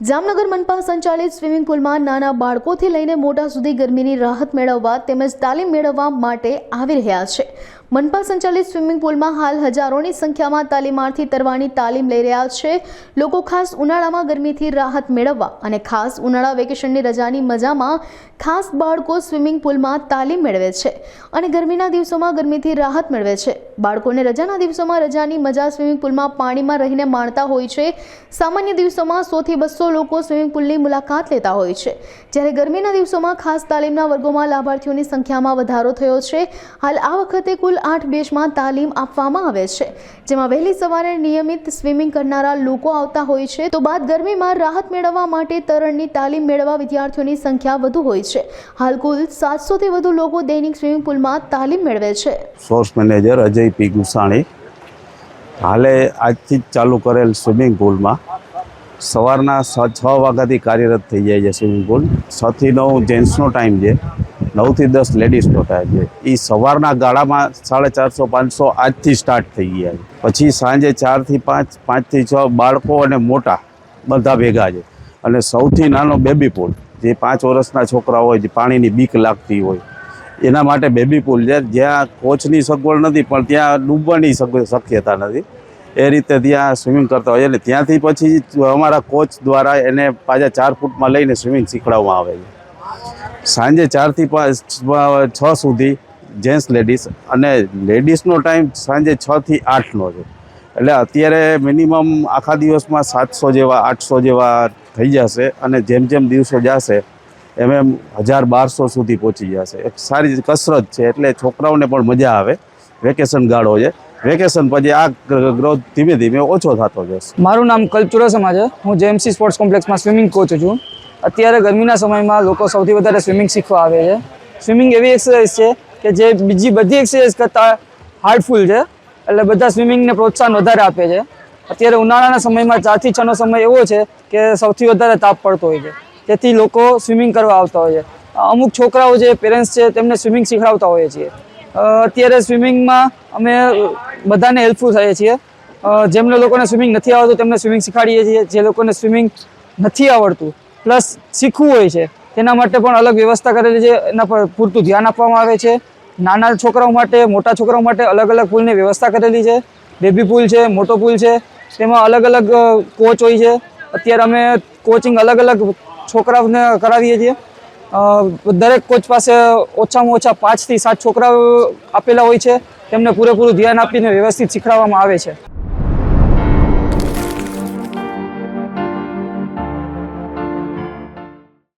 જામનગર મનપા સંચાલિત સ્વિમિંગ પુલમાં નાના બાળકોથી લઈને મોટા સુધી ગરમીની રાહત મેળવવા તેમજ તાલીમ મેળવવા માટે આવી રહ્યા છે. મનપા સંચાલિત સ્વિમિંગ પુલમાં હાલ હજારોની સંખ્યામાં તાલીમાર્થી તરવાની તાલીમ લઈ રહ્યા છે. લોકો ખાસ ઉનાળામાં ગરમીથી રાહત મેળવવા અને ખાસ ઉનાળા વેકેશનની રજાની મજામાં ખાસ બાળકો સ્વિમિંગ પુલમાં તાલીમ મેળવે છે અને ગરમીના દિવસોમાં ગરમીથી રાહત મેળવે છે. બાળકોને રજાના દિવસોમાં રજાની મજા સ્વિમિંગ પુલમાં પાણીમાં રહીને માણતા હોય છે. સામાન્ય દિવસોમાં સોથી બસો લોકો સ્વિમિંગ પુલની મુલાકાત લેતા હોય છે. જ્યારે ગરમીના દિવસોમાં ખાસ તાલીમના વર્ગોમાં લાભાર્થીઓની સંખ્યામાં વધારો થયો છે. હાલ આ વખતે કુલ આઠ બેચમાં તાલીમ આપવામાં આવે છે. જેમાં વહેલી સવારે નિયમિત સ્વિમિંગ કરનારા લોકો આવતા હોય છે. તો બાદ ગરમીમાં રાહત મેળવવા માટે તરણની તાલીમ મેળવવા વિદ્યાર્થીઓની સંખ્યા વધુ હોય છે. હાલ કુલ સાતસોથી વધુ લોકો દૈનિક સ્વિમિંગ પુલમાં તાલીમ મેળવે છે. Source manager Ajay P Gusani હાલે આજથી જ ચાલુ કરેલ સ્વિમિંગ પુલમાં સવારના છ વાગ્યાથી કાર્યરત થઈ જાય છે સ્વિમિંગ પુલ. છથી નવ જેન્ટ્સનો ટાઈમ છે. નવથી દસ લેડીઝ ટોટા છે. એ સવારના ગાળામાં સાડા ચારસો, પાંચસો આજથી સ્ટાર્ટ થઈ ગયા છે. પછી સાંજે ચારથી પાંચ, પાંચથી છ બાળકો અને મોટા બધા ભેગા છે. અને સૌથી નાનો બેબી પુલ જે પાંચ વર્ષના છોકરા હોય, જે પાણીની બીક લાગતી હોય, એના માટે બેબી પુલ છે. જ્યાં કોચની સગવડ નથી, પણ ત્યાં ડૂબવાની શક્યતા નથી. એ રીતે ત્યાં સ્વિમિંગ કરતા હોય એટલે ત્યાંથી પછી અમારા કોચ દ્વારા એને પાછા ચાર ફૂટમાં લઈને સ્વિમિંગ શીખવાડવામાં આવે છે. સાંજે ચારથી પાંચ છ સુધી જેન્ટ્સ લેડીઝ અને લેડીઝનો ટાઈમ સાંજે છથી આઠનો છે. એટલે અત્યારે મિનિમમ આખા દિવસમાં સાતસો જેવા, આઠસો જેવા થઈ જશે અને જેમ જેમ દિવસો જશે, એમ એમ હજાર બારસો સુધી પહોંચી જશે. એક સારી કસરત છે, એટલે છોકરાઓને પણ મજા આવે. વેકેશન ગાળો છે. વેકેશન પછી આ ગ્રોથ ધીમે ધીમે ઓછો થતો જશે. મારું નામ કલ્પ ચુડાસમા છે. હું જેએમસી સ્પોર્ટ્સ કોમ્પ્લેક્સમાં સ્વિમિંગ કોચ છું. અત્યારે ગરમીના સમયમાં લોકો સૌથી વધારે સ્વિમિંગ શીખવા આવે છે. સ્વિમિંગ એવી એક્સરસાઇઝ છે કે જે બીજી બધી એક્સરસાઇઝ કરતાં હાર્ડફુલ છે. એટલે બધા સ્વિમિંગને પ્રોત્સાહન વધારે આપે છે. અત્યારે ઉનાળાના સમયમાં ચારથી છનો સમય એવો છે કે સૌથી વધારે તાપ પડતો હોય છે. તેથી લોકો સ્વિમિંગ કરવા આવતા હોય છે. અમુક છોકરાઓ જે પેરેન્ટ્સ છે તેમને સ્વિમિંગ શીખવાડતા હોઈએ છીએ. અત્યારે સ્વિમિંગમાં અમે બધાને હેલ્પફુલ થઈએ છીએ. જેમને લોકોને સ્વિમિંગ નથી આવડતું તેમને સ્વિમિંગ શીખવાડીએ છીએ. જે લોકોને સ્વિમિંગ નથી આવડતું પ્લસ શીખવું હોય છે. તેના માટે પણ અલગ વ્યવસ્થા કરેલી છે. એના પર પૂરતું ધ્યાન આપવામાં આવે છે. નાના છોકરાઓ માટે, મોટા છોકરાઓ માટે અલગ અલગ પુલની વ્યવસ્થા કરેલી છે. બેબી પુલ છે, મોટો પુલ છે. તેમાં અલગ અલગ કોચ હોય છે. અત્યારે અમે કોચિંગ અલગ અલગ છોકરાઓને કરાવીએ છીએ. દરેક કોચ પાસે ઓછામાં ઓછા પાંચથી સાત છોકરાઓ આપેલા હોય છે. તેમને પૂરેપૂરું ધ્યાન આપીને વ્યવસ્થિત શીખવાડવામાં આવે છે.